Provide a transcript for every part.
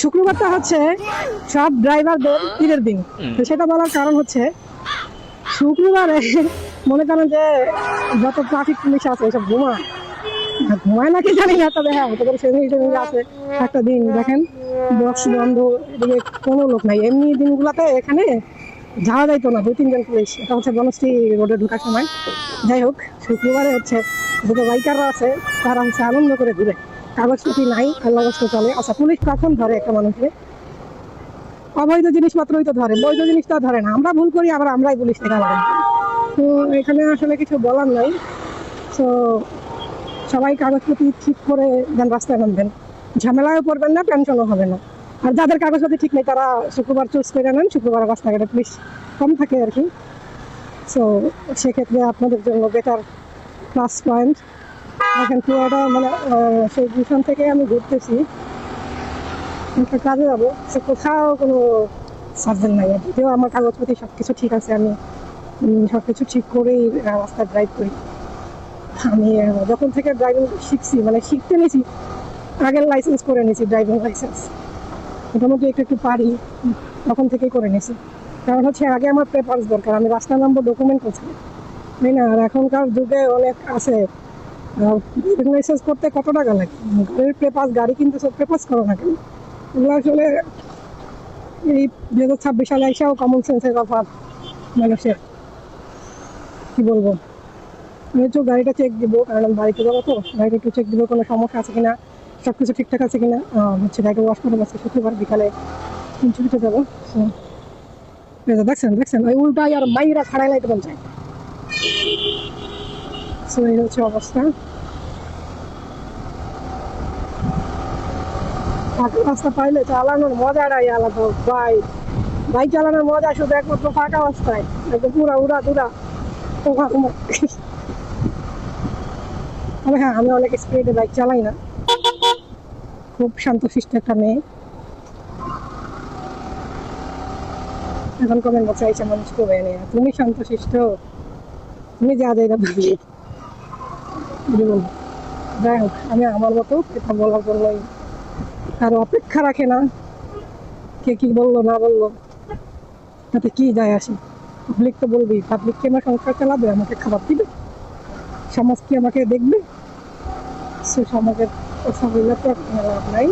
শুক্রবারটা হচ্ছে সব ড্রাইভারদের ঈদের দিন। তো সেটা বলার কারণ হচ্ছে শুক্রবারে মনে করেন যে যত ট্রাফিক পুলিশ আছে এসব ঘুমায়। আর ঘুমায় নাকি জানি না তবে হ্যাঁ তোদের সেদিন সেদিন আছে একটা দিন দেখেন বক্স বন্ধ এদিকে কোনো লোক নাই। এমনি দিনগুলোতে এখানে যাওয়া যাইতো না দুই তিনজন পুলিশ এটা হচ্ছে বনশ্রী রোডে ঢোকার সময়। যাই হোক শুক্রবারে হচ্ছে যত বাইকাররা আছে তারা হচ্ছে আনন্দ করে ঘুরে। কাগজপত্র নাই আল্লাহ চলে। আচ্ছা পুলিশ কখন ধরে একটা মানুষকে? অবৈধ জিনিসপত্রই তো ধরে, বৈধ জিনিসটা ধরে না। আমরা ভুল করি, আবার আমরাই পুলিশ থেকে আলাদা তো এখানে আসলে কিছু বলার নাই। তো সবাই কাগজপত্র ঠিক করে দেন, রাস্তায় নামবেন। ঝামেলায় পড়বেন না, টেনশনও হবে না। আর যাদের কাগজপত্র ঠিক নেই, তারা শুক্রবার চুজ করে নেন, শুক্রবার রাস্তাঘাটে পুলিশ কম থাকে আর কি। সো সেক্ষেত্রে আপনাদের জন্য বেটার প্লাস পয়েন্ট এখন পুরোটা মানে সেই মিশন থেকে আমি ঘুরতেছি। একটা কাজে যাব, সে কোথাও কোনো সার্জেন নাই যদিও আমার কাগজপত্র সব কিছু ঠিক আছে, আমি সব কিছু ঠিক করেই রাস্তা ড্রাইভ করি। আমি যখন থেকে ড্রাইভিং শিখছি মানে শিখতে নিয়েছি আগের লাইসেন্স করে নিয়েছি ড্রাইভিং লাইসেন্স মোটামুটি একটু একটু পারি, তখন থেকেই করে নিয়েছি কারণ হচ্ছে, আগে আমার পেপার্স দরকার, আমি রাস্তা নামবো ডকুমেন্ট করছি। তাই না? আর এখনকার যুগে অনেক আছে লাইসেন্স করতে কত টাকা লাগে? গাড়ির পেপার, গাড়ি কিন্তু সব পেপার্স করো না কেন এগুলো আসলে এই দু হাজার ছাব্বিশ সালে এসেও কমন সেন্সের অভাব মানুষের, কি বলব? আমি একটু গাড়িটা চেক দিব, কারণ বাড়িতে যাব তো। গাড়িটা একটু চেক দিব, কোনো সমস্যা আছে কিনা সব কিছু ঠিকঠাক আছে কিনা। হচ্ছে গাড়িটা ওয়াশ করে গেছে শুক্রবার বিকালে ছুটিতে যাব। দেখছেন দেখছেন? ওই উল্টাই আর মাইরা ছাড়াই লাইতে বলছে সো হচ্ছে অবস্থা। ফাঁকা রাস্তা পাইলে চালানোর মজাটাই আলাদা। চালানোর মজা শুধু একমাত্র ফাঁকা রাস্তায়। একদম পুরা উড়া দুরা। হ্যাঁ আমি অনেক স্পিডে বাইক চালাই না। খুব শান্তশিষ্ট একটা মেয়ে। এখন কমেন্ট বক্সে এসে মানুষ করবে তুমি শান্তশিষ্ট। তুমি যা যাই না যাই হোক, আমি আমার মতো কথা বলার জন্যই কারও অপেক্ষা রাখে না। কে কি বলল, না বলল, তাতে কি যায় আসে? পাবলিক তো বলবি পাবলিক কি আমার সংসার চালাবে, আমাকে খাবার দিবে, সমাজ কি আমাকে দেখবে? সে সমাজের কথা বললে তো আর কোনো লাভ নাই।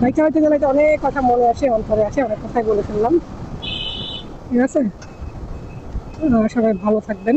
বাইক চালাতে গেলে তো অনেক কথা মনে আসে, অন্তরে আসে, অনেক কথাই বলে ফেললাম। ঠিক আছে? সবাই ভালো থাকবেন।